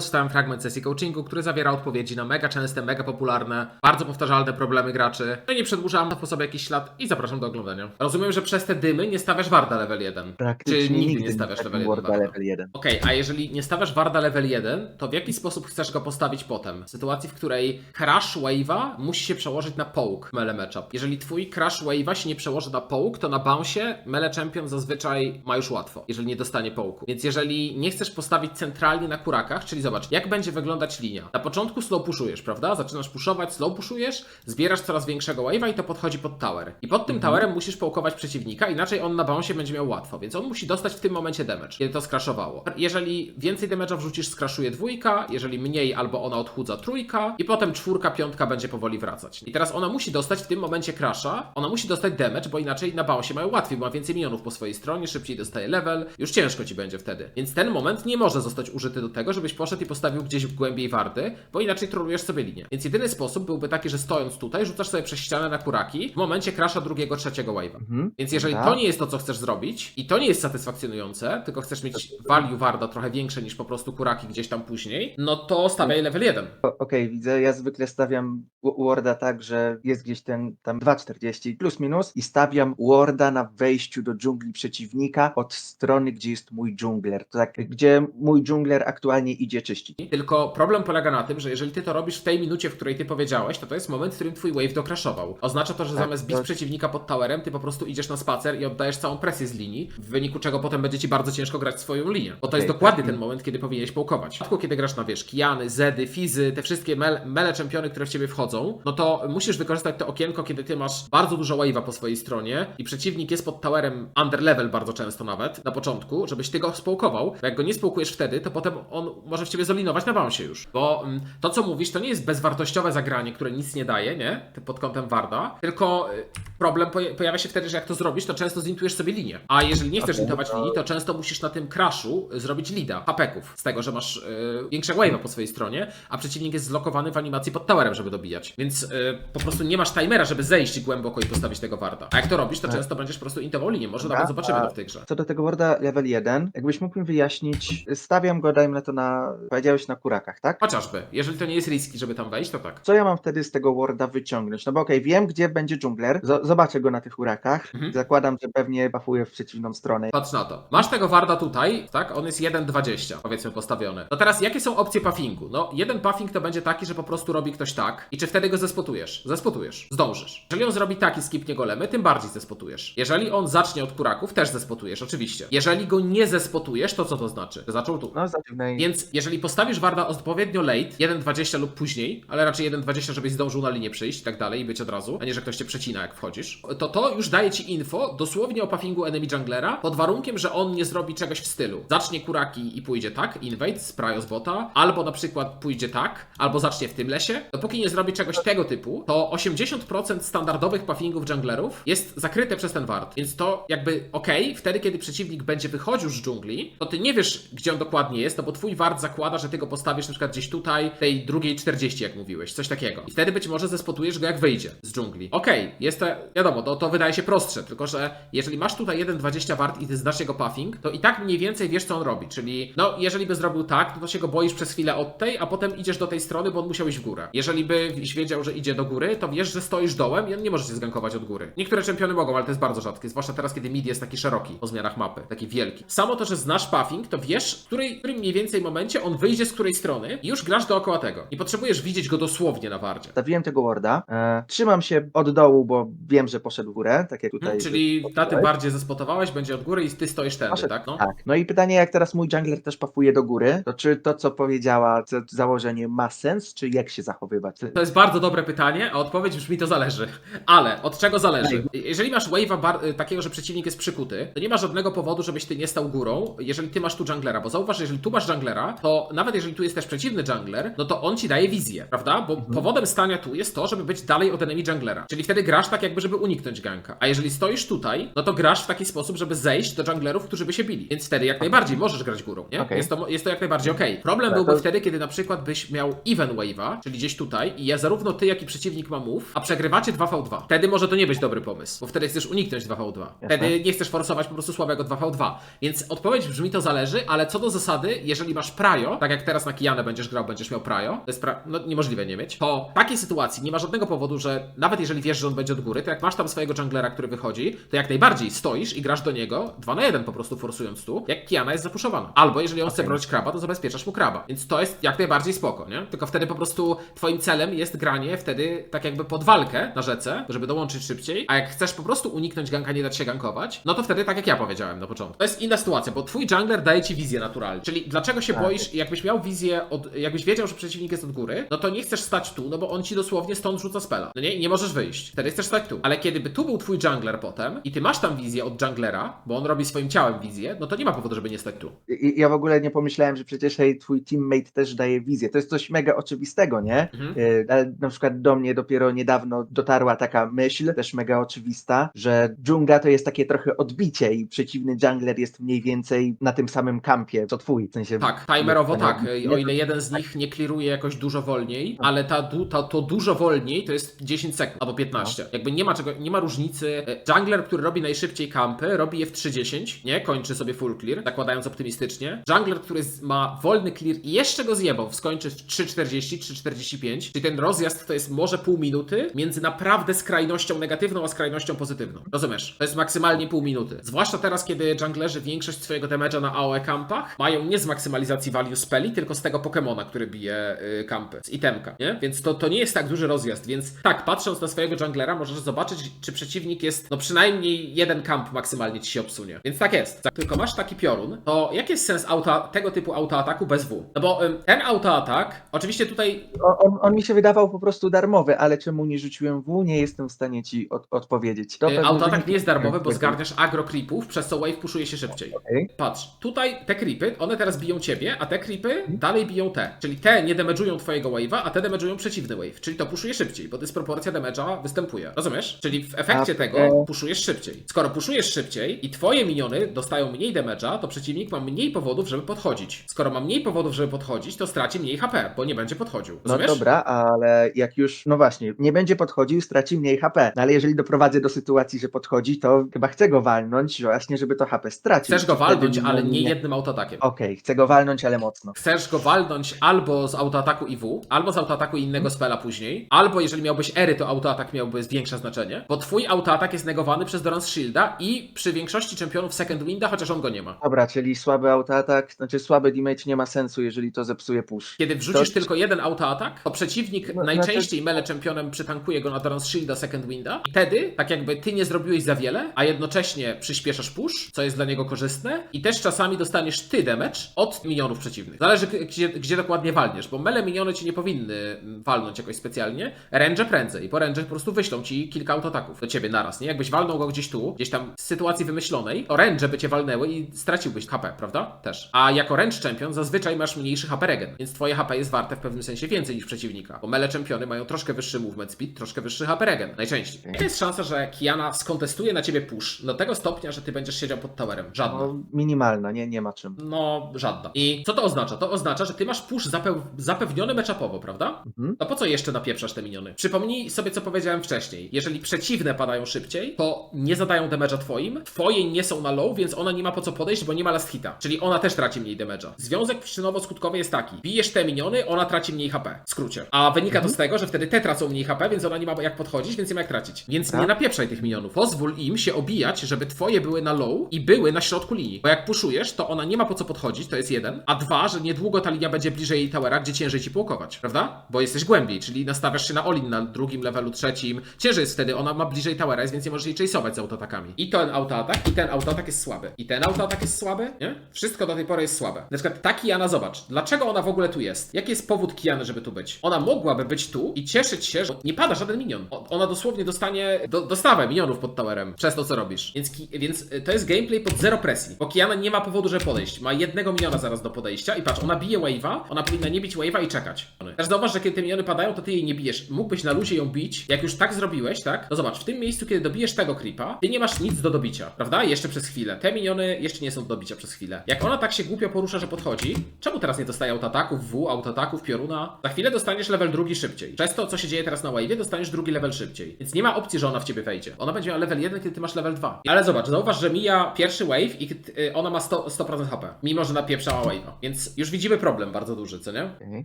Wstałem fragment sesji coachingu, który zawiera odpowiedzi na mega częste, mega popularne, bardzo powtarzalne problemy graczy. No i nie przedłużam, to po sobie jakiś ślad i zapraszam do oglądania. Rozumiem, że przez te dymy nie stawiasz Warda level 1. Praktycznie Czy nigdy nie nigdy stawiasz trafił level 1 Warda level 1. Okej, a jeżeli nie stawiasz Warda level 1, to w jaki sposób chcesz go postawić potem? W sytuacji, w której Crash Wave'a musi się przełożyć na Poke Mele Matchup. Jeżeli twój Crash Wave'a się nie przełoży na Poke, to na bounce Mele Champion zazwyczaj ma już łatwo, jeżeli nie dostanie Poke'u. Więc jeżeli nie chcesz postawić centralnie na kurakach, czyli zobacz, jak będzie wyglądać linia. Na początku slow pushujesz, prawda? Zaczynasz puszować, slow pushujesz, zbierasz coraz większego wave'a i to podchodzi pod tower. I pod tym towerem musisz połkować przeciwnika, inaczej on na bounce będzie miał łatwo, więc on musi dostać w tym momencie damage, kiedy to skraszowało. Jeżeli więcej damage'a wrzucisz, skraszuje dwójka, jeżeli mniej, albo ona odchudza trójka i potem czwórka, piątka będzie powoli wracać. I teraz ona musi dostać w tym momencie crasha, ona musi dostać damage, bo inaczej na bounce mają łatwiej, bo ma więcej minionów po swojej stronie, szybciej dostaje level, już ciężko ci będzie wtedy. Więc ten moment nie może zostać użyty do tego, żebyś poszedł i postawił gdzieś w głębiej warty, bo inaczej trolujesz sobie linię. Więc jedyny sposób byłby taki, że stojąc tutaj, rzucasz sobie przez ścianę na kuraki w momencie crasha drugiego, trzeciego wave'a. Mhm. Więc jeżeli Tak. to nie jest to, co chcesz zrobić i to nie jest satysfakcjonujące, tylko chcesz mieć value warda trochę większe niż po prostu kuraki gdzieś tam później, no to stawiaj level 1. O- Okej, widzę. Ja zwykle stawiam Warda tak, że jest gdzieś ten tam 2,40 plus minus i stawiam Warda na wejściu do dżungli przeciwnika od strony, gdzie jest mój dżungler. To tak, gdzie mój dżungler aktualnie idzie czyścić. Tylko problem polega na tym, że jeżeli ty to robisz w tej minucie, w której ty powiedziałeś, to to jest moment, w którym twój wave dokraszował. Oznacza to, że Tak, zamiast bić to- przeciwnika pod towerem, ty po prostu idziesz na spacer i oddajesz całą presję z linii, w wyniku czego potem będzie ci bardzo ciężko grać swoją linię. Bo to Okej, jest dokładnie tak. ten moment, kiedy powinieneś połkować. W przypadku, kiedy grasz na wiesz, Kiany, Zedy, Fizy, te wszystkie mele, mele czempiony, które w ciebie wchodzą, no to musisz wykorzystać to okienko, kiedy ty masz bardzo dużo wave'a po swojej stronie i przeciwnik jest pod towerem under level bardzo często nawet, na początku, żebyś ty go społkował, bo jak go nie społkujesz wtedy, to potem on może w ciebie zolinować na bounce już. Bo mm, to, co mówisz, to nie jest bezwartościowe zagranie, które nic nie daje, nie? Pod kątem Warda, tylko y, problem poja- pojawia się wtedy, że jak to zrobisz, to często zintujesz sobie linię. A jeżeli nie chcesz zintować to- linii, to często musisz na tym crashu y, zrobić leada, hapeków, z tego, że masz y, większego wave'a po swojej stronie, a przeciwnik jest zlokowany w animacji pod towerem, żeby dobijać. Więc y, po prostu nie masz timera, żeby zejść głęboko i postawić tego Warda. A jak to robisz, to Tak. często będziesz po prostu intował linię. Może Dobra, nawet zobaczymy a- to w tej grze. Co do tego Warda level 1, jakbyś mógł mi wyjaśnić, stawiam go, dajmy na to na, powiedziałeś na kurakach, tak? Chociażby. Jeżeli to nie jest riski, żeby tam wejść, to tak. Co ja mam wtedy z tego Warda wyciągnąć? No bo okej, wiem, gdzie będzie dżungler, zo- zobaczę go na tych urakach, Mhm. zakładam, że pewnie bafuje w przeciwną stronę. Patrz na to. Masz tego Warda tutaj, tak? On jest 1,20 powiedzmy postawiony. No teraz jakie są opcje puffingu? No jeden puffing to będzie taki, że po prostu robi ktoś tak i czy wtedy go zespotujesz? Zespotujesz. Zdążysz. Jeżeli on zrobi tak i skipnie golemy, tym bardziej zespotujesz. Jeżeli on zacznie od kuraków, też zespotujesz, oczywiście. Jeżeli go nie zespotujesz, to co to znaczy? Zaczął tu. No, dziwnej. Jeżeli postawisz Warda odpowiednio late, 1.20 lub później, ale raczej 1.20, żebyś zdążył na linię przyjść i tak dalej i być od razu, a nie, że ktoś cię przecina jak wchodzisz, to to już daje ci info dosłownie o puffingu enemy junglera pod warunkiem, że on nie zrobi czegoś w stylu. Zacznie kuraki i pójdzie tak, invade, sprayo z bota, albo na przykład pójdzie tak, albo zacznie w tym lesie. Dopóki nie zrobi czegoś tego typu, to 80% standardowych puffingów junglerów jest zakryte przez ten wart. Więc to jakby okej, wtedy kiedy przeciwnik będzie wychodził z dżungli, to ty nie wiesz, gdzie on dokładnie jest, no bo twój wart zakłada, że ty go postawisz na przykład gdzieś tutaj, tej drugiej 40, jak mówiłeś, coś takiego. I wtedy być może zespotujesz go, jak wyjdzie z dżungli. Okej, jest to, wiadomo, to, to wydaje się prostsze, tylko że jeżeli masz tutaj 1,20 wart i ty znasz jego puffing, to i tak mniej więcej wiesz, co on robi. Czyli, no, jeżeli by zrobił tak, to, to się go boisz przez chwilę od tej, a potem idziesz do tej strony, bo on musiał iść w górę. Jeżeli byś wiedział, że idzie do góry, to wiesz, że stoisz dołem i on nie może cię zgankować od góry. Niektóre czempiony mogą, ale to jest bardzo rzadkie, zwłaszcza teraz, kiedy mid jest taki szeroki po zmianach mapy, taki wielki. Samo to, że znasz puffing, to wiesz, w którym mniej więcej momencie on wyjdzie z której strony i już grasz dookoła tego. Nie potrzebujesz widzieć go dosłownie na wardzie. Stawiłem tego Warda. E, trzymam się od dołu, bo wiem, że poszedł w górę, tak jak tutaj. Hmm, czyli na tym bardziej zespotowałeś, będzie od góry i ty stoisz tędy, Poszedł. tak? No. Tak. No i pytanie, jak teraz mój jungler też pafuje do góry, to czy to, co powiedziała, to założenie ma sens, czy jak się zachowywać? To jest bardzo dobre pytanie, a odpowiedź brzmi to zależy. Ale od czego zależy? Jeżeli masz wave'a bar- y, takiego, że przeciwnik jest przykuty, to nie ma żadnego powodu, żebyś ty nie stał górą, jeżeli ty masz tu junglera, bo zauważ, że jeżeli tu masz junglera, to nawet jeżeli tu jest też przeciwny jungler, no to on ci daje wizję, prawda? Bo powodem stania tu jest to, żeby być dalej od enemy junglera. Czyli wtedy grasz tak jakby, żeby uniknąć ganka. A jeżeli stoisz tutaj, no to grasz w taki sposób, żeby zejść do junglerów, którzy by się bili. Więc wtedy jak najbardziej możesz grać górą, nie? Okej. Jest, to, jest to jak najbardziej okej. Problem Dobra, byłby to- wtedy, kiedy na przykład byś miał even wave'a, czyli gdzieś tutaj i ja zarówno ty, jak i przeciwnik ma move, a przegrywacie 2v2. Wtedy może to nie być dobry pomysł, bo wtedy chcesz uniknąć 2v2. Wtedy nie chcesz forsować po prostu słabego 2v2. Więc odpowiedź brzmi to zależy, ale co do zasady, jeżeli masz prawo Prajo, tak jak teraz na Kijanę będziesz grał, będziesz miał Prajo, to jest pra... no, niemożliwe nie mieć, to w takiej sytuacji nie ma żadnego powodu, że nawet jeżeli wiesz, że on będzie od góry, to jak masz tam swojego junglera, który wychodzi, to jak najbardziej stoisz i grasz do niego 2 na 1 po prostu forsując tu, jak Kiana jest zapuszowana. Albo jeżeli on chce Okej. bronić kraba, to zabezpieczasz mu kraba. Więc to jest jak najbardziej spoko, nie? Tylko wtedy po prostu twoim celem jest granie wtedy tak jakby pod walkę na rzece, żeby dołączyć szybciej, a jak chcesz po prostu uniknąć ganka, nie dać się gankować, no to wtedy tak jak ja powiedziałem na początku. To jest inna sytuacja, bo twój jungler daje ci wizję naturalnie. Czyli dlaczego się Tak. boisz, jakbyś miał wizję, od, jakbyś wiedział, że przeciwnik jest od góry, no to nie chcesz stać tu, no bo on ci dosłownie stąd rzuca spela. No nie, I nie możesz wyjść. Wtedy chcesz stać tu. Ale kiedy by tu był twój jungler potem i ty masz tam wizję od junglera, bo on robi swoim ciałem wizję, no to nie ma powodu, żeby nie stać tu. I, ja w ogóle nie pomyślałem, że przecież hej, twój teammate też daje wizję. To jest coś mega oczywistego, nie? Mhm. Y, Ale na przykład do mnie dopiero niedawno dotarła taka myśl, też mega oczywista, że dżungla to jest takie trochę odbicie i przeciwny jungler jest mniej więcej na tym samym kampie, co twój. W sensie, Tak, timerowo tak. O ile jeden z nich nie kliruje jakoś dużo wolniej, ale ta, ta, to dużo wolniej to jest 10 sekund albo 15. Jakby nie ma czego, nie ma różnicy. E, Jungler, który robi najszybciej kampy, robi je w 3.10, nie? Kończy sobie full clear, zakładając optymistycznie. Jungler, który ma wolny clear i jeszcze go zjebał, skończy w 3.40, 3.45, czyli ten rozjazd to jest może pół minuty między naprawdę skrajnością negatywną, a skrajnością pozytywną. Rozumiesz? To jest maksymalnie pół minuty. Zwłaszcza teraz, kiedy junglerzy większość swojego damage'a na AOE kampach mają nie z maksymalizacji value spelli, tylko z tego Pokemona, który bije y, kampy, z itemka, nie? Więc to, to nie jest tak duży rozjazd, więc tak, patrząc na swojego junglera, możesz zobaczyć, czy przeciwnik jest, no przynajmniej jeden kamp maksymalnie ci się obsunie. Więc tak jest. Jak tylko masz taki piorun, to jaki jest sens auta, tego typu autoataku bez W? No bo ym, ten autoatak, oczywiście tutaj on, on, on mi się wydawał po prostu darmowy, ale czemu nie rzuciłem W, nie jestem w stanie ci od, odpowiedzieć. To y, autoatak nie jest darmowy, bo tak, zgarniasz agro creepów, przez co wave puszuje się szybciej. okej. Patrz, tutaj te creepy, one teraz biją ciebie, a te creepy dalej biją te. Czyli te nie damage'ują twojego wave'a, a te damage'ują przeciwny wave. Czyli to puszuje szybciej, bo dysproporcja damage'a występuje. Rozumiesz? Czyli w efekcie A, tego e- puszujesz szybciej. Skoro puszujesz szybciej i twoje miniony dostają mniej damage'a, to przeciwnik ma mniej powodów, żeby podchodzić. Skoro ma mniej powodów, żeby podchodzić, to straci mniej HP, bo nie będzie podchodził. No Rozumiesz? dobra, ale jak już, no właśnie, nie będzie podchodził, straci mniej HP. No ale jeżeli doprowadzę do sytuacji, że podchodzi, to chyba chcę go walnąć, właśnie, żeby to HP stracił. Chcesz go walnąć, ale nie jednym autoatakiem. Okej, chcę go walnąć, ale mocno. Chcesz go walnąć albo z autoataku IW, albo z autoataku innego spela później, albo jeżeli miałbyś ery, to autoatak miałby większe znaczenie, bo twój autoatak jest negowany przez Doran's Shielda i przy większości czempionów Second Winda, chociaż on go nie ma. Dobra, czyli słaby autoatak, znaczy słaby damage nie ma sensu, jeżeli to zepsuje push. Kiedy wrzucisz To- tylko jeden autoatak, to przeciwnik No, najczęściej mele czempionem przytankuje go na Doran's Shielda Second Winda i wtedy, tak jakby ty nie zrobiłeś za wiele, a jednocześnie przyspieszasz push, co jest dla niego korzystne i też czasami dostaniesz ty damage od minionów przeciwnych. Zależy gdzie, gdzie dokładnie walniesz, bo mele miniony ci nie powinny mm, walnąć jakoś specjalnie, range prędzej, i po po prostu wyślą ci kilka autoataków do ciebie naraz, nie? Jakbyś walnął go gdzieś tu, gdzieś tam z sytuacji wymyślonej, to by cię walnęły i straciłbyś HP, prawda? Też. A jako range champion zazwyczaj masz mniejszy HP regen, więc twoje HP jest warte w pewnym sensie więcej niż przeciwnika, bo mele czempiony mają troszkę wyższy movement speed, troszkę wyższy HP regen, najczęściej. Jaka jest szansa, że Kiana skontestuje na ciebie push do tego stopnia, że ty będziesz siedział pod towerem? Żadna. No, minimalna, nie, nie ma czym. No, żadna. I co to oznacza? To oznacza, że ty masz push zapeł- zapewniony matchupowo, prawda? Mhm. To po co jeszcze napieprzasz te miniony? Przypomnij sobie, co powiedziałem wcześniej. Jeżeli przeciwne padają szybciej, to nie zadają damage'a twoim, twoje nie są na low, więc ona nie ma po co podejść, bo nie ma last hita. Czyli ona też traci mniej damage'a. Związek przyczynowo-skutkowy jest taki. Bijesz te miniony, ona traci mniej HP. W skrócie. A wynika to z tego, że wtedy te tracą mniej HP, więc ona nie ma jak podchodzić, więc nie ma jak tracić. Więc Tak. nie napieprzaj tych minionów. Pozwól im się obijać, żeby twoje były na low i były na środku linii. Bo jak puszujesz, to ona nie ma po co podchodzić, to jest jeden. A dwa, że niedługo ta linia będzie bliżej towera, gdzie ciężej ci połokować, prawda? Bo jesteś głębiej, czyli nastawiasz się na Olin na drugim levelu, trzecim. Ciężej jest wtedy, ona ma bliżej towera, więc nie możesz jej chase'ować z autoatakami. I ten autoatak, i ten autoatak jest słaby. I ten autoatak jest słaby, nie? Wszystko do tej pory jest słabe. Na przykład ta Kiana, zobacz, dlaczego ona w ogóle tu jest? Jaki jest powód Kiany, żeby tu być? Ona mogłaby być tu i cieszyć się, że nie pada żaden minion. Ona dosłownie dostanie do, dostawę minionów pod towerem przez to, co robisz. Więc, więc y, to jest gameplay pod zero presji. Bo Kiana nie ma powodu, żeby podejść. Ma jednego miniona zaraz do podejścia i patrz, ona bije wave'a, ona powinna nie bić wave'a i czekać. Też zauważ, że kiedy te miniony padają, to ty jej nie bijesz. Mógłbyś na luzie ją bić. Jak już tak zrobiłeś, tak? No zobacz, w tym miejscu, kiedy dobijesz tego creepa, ty nie masz nic do dobicia, prawda? Jeszcze przez chwilę. Te miniony jeszcze nie są do dobicia przez chwilę. Jak ona tak się głupio porusza, że podchodzi, czemu teraz nie dostaje autoataków, W, autoataków, pioruna? Za chwilę dostaniesz level drugi szybciej. Przez to, co się dzieje teraz na wave'ie, dostaniesz drugi level szybciej. Więc nie ma opcji, że ona w ciebie wejdzie. Ona będzie miała level 1, kiedy ty masz level 2. Ale zobacz, zauważ, że mija pierwszy wave i y, ona ma 100%, 100% HP. Mimo, że napieprzała wave'a. Więc już widzimy problem bardzo duży, co nie? Okej.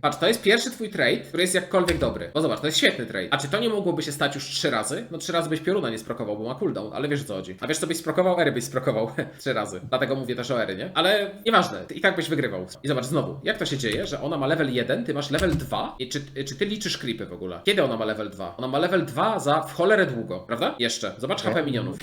Patrz, to jest pierwszy twój trade, który jest jakkolwiek dobry. Bo zobacz, to jest świetny trade. A czy to nie mogłoby się stać już trzy razy? No trzy razy byś pioruna nie sprokował, bo ma cooldown, ale wiesz o co chodzi. A wiesz co byś sprokował? Ery byś sprokował trzy razy. Dlatego mówię też o Ery, nie? Ale nieważne, ty i tak byś wygrywał. I zobacz znowu, jak to się dzieje, że ona ma level 1, ty masz level 2 i czy, czy ty liczysz creepy w ogóle? Kiedy ona ma level 2? Ona ma level 2 za w cholerę długo, prawda? Jeszcze. Zobacz HP minionów.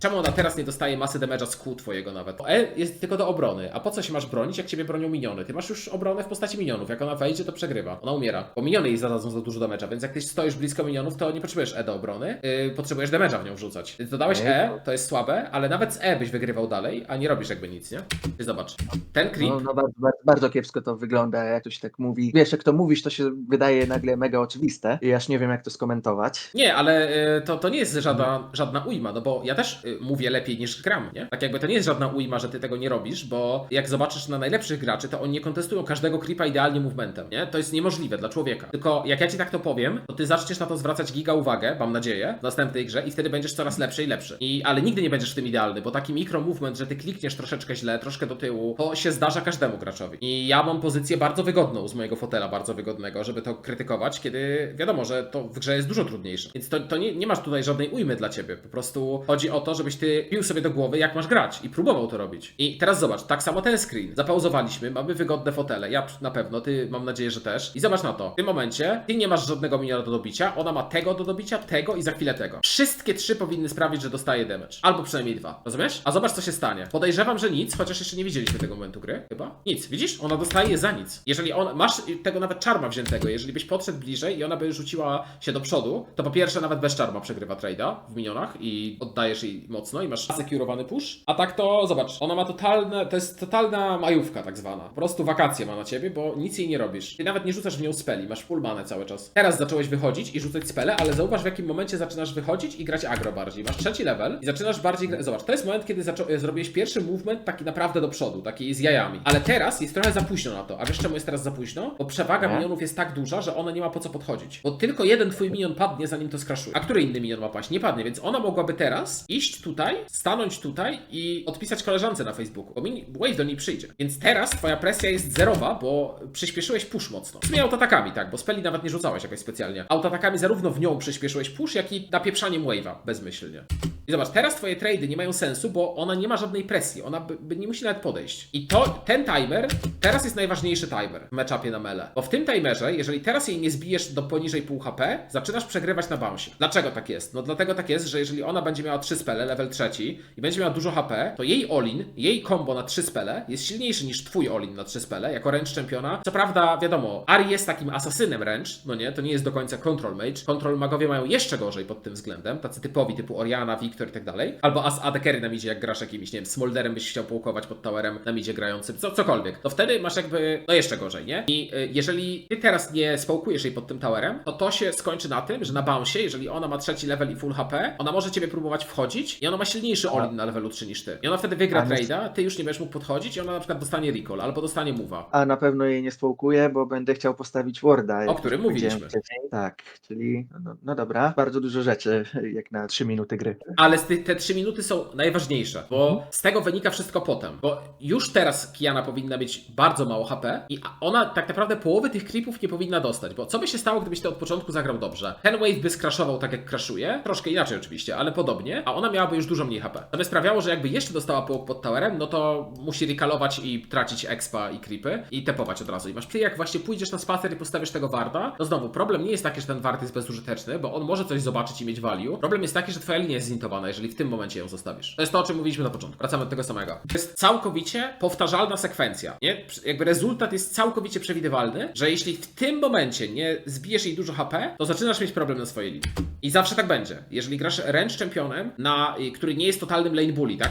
Czemu ona teraz nie dostaje masy damage'a z Q twojego nawet? E jest tylko do obrony. A po co się masz bronić, jak ciebie bronią miniony? Ty masz już obronę w postaci minionów. Jak ona wejdzie, to przegrywa. Ona umiera. Bo miniony jej zadadzą za dużo damage'a, więc jak ty stoisz blisko minionów, to nie potrzebujesz E do obrony. Yy, potrzebujesz damage'a w nią wrzucać. Więc dodałeś. E, to jest słabe, ale nawet z E byś wygrywał dalej, a nie robisz jakby nic, nie? Ty zobacz. Ten creep No, no bardzo, bardzo, bardzo kiepsko to wygląda, jak to się tak mówi. Wiesz, jak to mówisz, to się wydaje nagle mega oczywiste i aż nie wiem, jak to skomentować. Nie, ale y, to, to nie jest żadna, żadna ujma, no bo ja też y, mówię lepiej niż gram, nie? Tak jakby to nie jest żadna ujma, że ty tego nie robisz, bo jak zobaczysz na najlepszych graczy, to oni nie kontestują każdego creepa idealnie movementem, nie? To jest niemożliwe dla człowieka. Tylko jak ja ci tak to powiem, to ty zaczniesz na to zwracać giga uwagę, mam nadzieję, w następnej grze i wtedy będziesz coraz lepszy i lepszy. I, ale nigdy nie będziesz w tym idealny, bo taki mikro movement, że ty klikniesz troszeczkę źle, troszkę do tyłu, to się zdarza każdemu graczowi. I ja mam pozycję bardzo wygodną z mojego fotela, bardzo wygodnego, żeby to krytykować, kiedy wiadomo, że to w grze jest dużo trudniejsze. Więc to, to nie, nie masz tutaj żadnej ujmy dla ciebie. Po prostu chodzi o to, żebyś ty pił sobie do głowy, jak masz grać i próbował to robić. I teraz zobacz, tak samo ten screen. Zapauzowaliśmy, mamy wygodne fotele. Ja na pewno, ty mam nadzieję, że też. I zobacz na to. W tym momencie ty nie masz żadnego miniona do dobicia, ona ma tego do dobicia, tego i za chwilę tego. Wszystkie trzy powinny sprawić, że dostaje damage. Albo przynajmniej dwa. Rozumiesz? A zobacz, co się stanie. Podejrzewam, że nic, chociaż jeszcze nie widzieliśmy tego momentu gry. Chyba? Nic. Widzisz? Ona dostaje je za nic. Jeżeli on. Masz tego nawet czarma wziętego. Jeżeli byś podszedł bliżej i ona by rzuciła się do przodu, to po pierwsze nawet bez czarma przegrywa trade'a w minionach i oddajesz jej mocno i masz sekurowany push. A tak to zobacz, ona ma totalne. To jest totalna majówka tak zwana. Po prostu wakacje ma na ciebie, bo nic jej nie robisz. Ty nawet nie rzucasz w nią speli, masz full manę cały czas. Teraz zacząłeś wychodzić i rzucać spele, ale zauważ w jakim momencie zaczynasz wychodzić i grać agro bardziej. Masz trzeci level i zaczynasz bardziej grać. Zobacz, to jest moment, kiedy e, zrobiłeś pierwszy movement taki naprawdę do przodu, taki z jajami. Ale teraz jest trochę za późno na to. A wiesz czemu jest teraz za późno? Bo przewaga minionów jest tak duża, że ona nie ma po co podchodzić. Bo tylko jeden twój minion padnie, zanim to skraszuje. A który inny minion ma paść? Nie padnie, więc ona mogłaby teraz iść tutaj, stanąć tutaj i odpisać koleżance na Facebooku. Bo. Wave do niej przyjdzie. Więc teraz twoja presja jest zerowa, bo przyspieszyłeś push mocno. W sumie autoatakami, tak, bo speli nawet nie rzucałeś jakoś specjalnie. Autoatakami zarówno w nią przyspieszyłeś push, jak i napieprzeniem wave'a bezmyślnie. I zobacz, teraz twoje trady nie mają sensu, bo ona nie ma żadnej presji, ona by, by nie musi nawet podejść. I to, ten timer, teraz jest najważniejszy timer w matchupie na mele. Bo w tym timerze, jeżeli teraz jej nie zbijesz do poniżej pół HP, zaczynasz przegrywać na bounce. Dlaczego tak jest? No dlatego tak jest, że jeżeli ona będzie miała 3 spele, level trzeci i będzie miała dużo HP, to jej all-in, jej combo na 3 spele jest silniejszy niż twój all-in na 3 spele, jako range czempiona. Co prawda, wiadomo, Ari jest takim asasynem range, no nie, to nie jest do końca control mage. Control magowie mają jeszcze gorzej pod tym względem, tacy typowi typu Oriana, Victor i tak dalej. Albo as AD carry na midzie, jak grasz jakimś, nie wiem, Smolderem byś chciał połkować pod towerem na midzie grającym, co, cokolwiek. To wtedy masz jakby, no jeszcze gorzej, nie? I y, jeżeli ty teraz nie społkujesz jej pod tym towerem, to to się skończy na tym, że na bounce, jeżeli ona ma trzeci level i full HP, ona może ciebie próbować wchodzić i ona ma silniejszy all-in na levelu 3 niż ty. I ona wtedy wygra trade'a, ty już nie będziesz mógł podchodzić i ona na przykład dostanie recall albo dostanie move'a. A na pewno jej nie społkuję, bo będę chciał postawić Warda. jak którym mówiliśmy. wcześniej. Tak, czyli no, no dobra, bardzo dużo rzeczy jak na 3 minuty gry. Ale tych- te 3 minuty są najważniejsze, bo Mhm. z tego wynika wszystko potem. Bo już teraz Kiana powinna mieć bardzo mało HP i ona tak naprawdę połowy tych creepów nie powinna dostać. Bo co by się stało, gdybyś ty od początku zagrał dobrze? Ten wave by skraszował tak jak crashuje, troszkę inaczej oczywiście, ale podobnie, a ona miałaby już dużo mniej HP. To by sprawiało, że jakby jeszcze dostała połów pod towerem, no to musi recalować i tracić expa i creepy i tepować od razu. I masz ty jak właśnie pójdziesz na spacer i postawisz tego warda, to znowu problem nie jest taki, że ten wart jest bezużyteczny, bo on może coś zobaczyć i mieć value. Problem jest taki, że twoja linia jest zintowana, jeżeli w tym momencie ją zostawisz. To jest to, o czym mówiliśmy na początku. Wracamy do tego samego. To jest całkowicie powtarzalna sekwencja. Nie? Jakby rezultat jest całkowicie przewidywalny, że jeśli w tym momencie nie zbijesz jej dużo HP, to zaczynasz mieć problem na swojej linii. I zawsze tak będzie. Jeżeli grasz range championem, na, który nie jest totalnym lane bully, tak?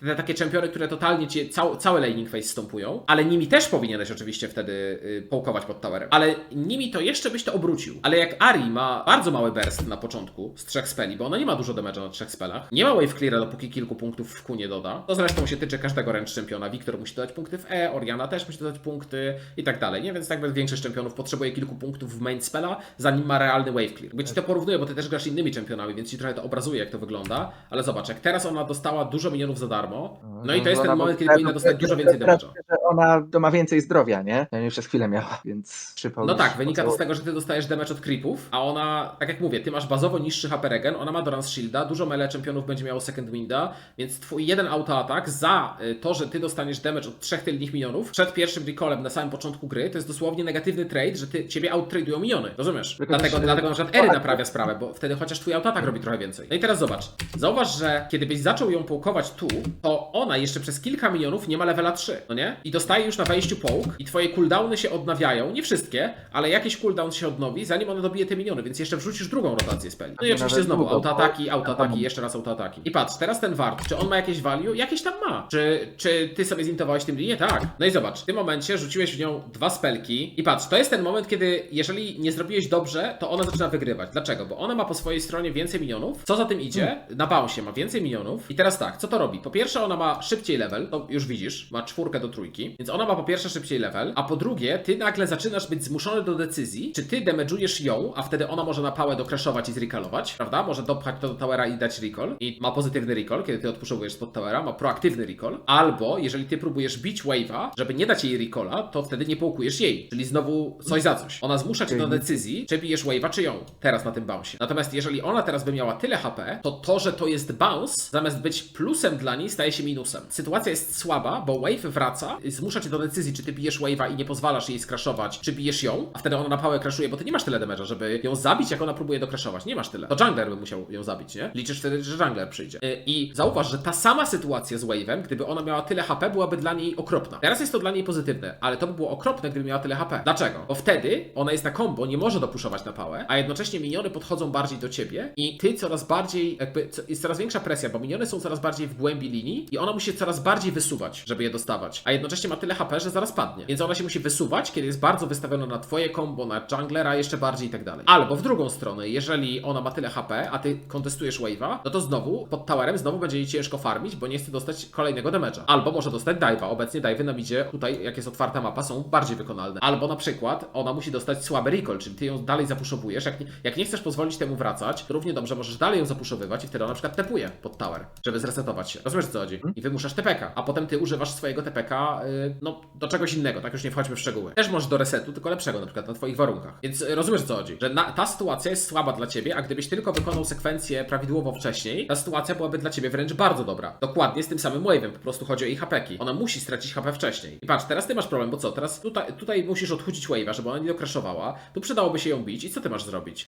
Te takie czempiony, które totalnie cię cał, całe laning phase stąpują, ale nimi też powinieneś oczywiście wtedy y, połkować pod towerem. Ale nimi to jeszcze byś to obrócił. Ale jak Ari ma bardzo mały burst na początku z trzech speli, bo ona nie ma dużo damage'a na trzech spelach. Nie ma wave cleara, dopóki kilku punktów w Q nie doda. To zresztą się tyczy każdego range czempiona. Wiktor musi dodać punkty w E, Oriana też musi dodać punkty i tak dalej, nie? Więc jakby większość czempionów potrzebuje kilku punktów w main spela, zanim ma realny wave clear. Jakby ci to porównuję, bo ty też grasz innymi czempionami, więc ci trochę to obrazuje, jak to wygląda. Ale zobacz, jak teraz ona dostała dużo minionów za darmo, no i to jest ten moment, kiedy powinna dostać dużo więcej damage'a. Ona to ma więcej zdrowia, nie? Ja nie przez chwilę miała, więc przypał No tak, wynika to z tego, że ty dostajesz damage od creepów, a ona, tak jak mówię, ty masz bazowo niższy HP regen, ona ma Doran's Shielda, dużo melee czempionów będzie miało Second Winda, więc twój jeden autoatak za y, to, że ty dostaniesz damage od trzech tylnych minionów przed pierwszym recallem na samym początku gry, to jest dosłownie negatywny trade, że ty, ciebie outtradują miniony, rozumiesz? Tylko Dlatego, dlatego na przykład Ery naprawia sprawę, bo wtedy chociaż twój autoatak robi trochę więcej. No i teraz zobacz, zauważ, że kiedy byś zaczął ją połkować tu, to ona jeszcze przez kilka minionów nie ma levela 3, no nie? I dostaje już na wejściu połk i twoje cooldowny się odnawiają, nie wszystkie, ale jakiś cooldown się odnowi, zanim ona dobije te miniony, więc jeszcze wrzucisz drugą rotację speli. No i oczywiście znowu autoataki, autoataki, jeszcze raz autoataki. I patrz, teraz ten wart, czy on ma jakieś value? Jakieś tam ma. Czy, czy ty sobie zintowałeś tym linię? Tak. No i zobacz, w tym momencie rzuciłeś w nią dwa spelki i patrz, to jest ten moment, kiedy jeżeli nie zrobiłeś dobrze, to ona zaczyna wygrywać. Dlaczego? Bo ona ma po swojej stronie więcej minionów. Co za tym idzie? Na bounce ma więcej minionów. I teraz tak, co to robi? Po pierwsze, ona ma szybciej level, to już widzisz, ma czwórkę do trójki, więc ona ma po pierwsze szybciej level, a po drugie, ty nagle zaczynasz być zmuszony do decyzji, czy ty damage'ujesz ją, a wtedy ona może na pałę dokraszować i zrecallować, prawda? Może dopchać to do towera i dać recall. I ma pozytywny recall, kiedy ty odpuszowujesz spod towera, ma proaktywny recall. Albo, jeżeli ty próbujesz bić wave'a, żeby nie dać jej recalla, to wtedy nie połkujesz jej. Czyli znowu coś za coś. Ona zmusza cię do Czyli- decyzji, czy bijesz wave'a, czy ją. Teraz na tym bounce. Natomiast jeżeli ona teraz by miała tyle HP, to to, że to jest bounce, zamiast być plusem dla niej, staje się minusem. Sytuacja jest słaba, bo wave wraca, zmusza cię do decyzji, czy ty bijesz wave'a i nie pozwalasz jej skraszować, czy bijesz ją, a wtedy ona na pałę crashuje, bo ty nie masz tyle damage'a, żeby ją zabić, jak ona próbuje dokraszować. Nie masz tyle. To jungler by musiał ją zabić, nie? Liczysz wtedy, że jungler przyjdzie. Y, I zauważ, że ta sama sytuacja z wave'em, gdyby ona miała tyle HP, byłaby dla niej okropna. Teraz jest to dla niej pozytywne, ale to by było okropne, gdyby miała tyle HP. Dlaczego? Bo wtedy ona jest na combo, nie może dopuszować na pałę, a jednocześnie miniony podchodzą bardziej do ciebie i ty coraz bardziej, jakby jest coraz większa presja, bo miniony są coraz bardziej w głębi linii i ona musi się coraz bardziej wysuwać, żeby je dostawać. A jednocześnie ma tyle HP, że zaraz padnie. Więc ona się musi wysuwać, kiedy jest bardzo wystawiona na twoje combo, na junglera, jeszcze bardziej i tak dalej. Albo w drugą stronę, jeżeli ona ma tyle HP, a ty kontestujesz wave'a, no to znowu pod towerem znowu będzie jej ciężko farmić, bo nie chce dostać kolejnego damage'a. Albo może dostać dive'a. Obecnie dive'y na midzie, tutaj jak jest otwarta mapa, są bardziej wykonalne. Albo na przykład ona musi dostać słaby recall, czyli ty ją dalej zapuszowujesz. Jak nie, jak nie chcesz pozwolić temu wracać, to równie dobrze możesz dalej ją zapuszowywać i wtedy na przykład pod tower, żeby zresetować się. Rozumiesz o co chodzi? I wymuszasz TPK, a potem ty używasz swojego TPK y, no, do czegoś innego, tak już nie wchodźmy w szczegóły. Też możesz do resetu, tylko lepszego na przykład na twoich warunkach. Więc y, rozumiesz o co chodzi? Że na, ta sytuacja jest słaba dla ciebie, a gdybyś tylko wykonał sekwencję prawidłowo wcześniej, ta sytuacja byłaby dla ciebie wręcz bardzo dobra. Dokładnie z tym samym wave'em, po prostu chodzi o jej HP-ki. Ona musi stracić HP wcześniej. I patrz, teraz ty masz problem, bo co? Teraz tutaj, tutaj musisz odchudzić wave'a, żeby ona nie dokraszowała. Tu przydałoby się ją bić i co ty masz zrobić?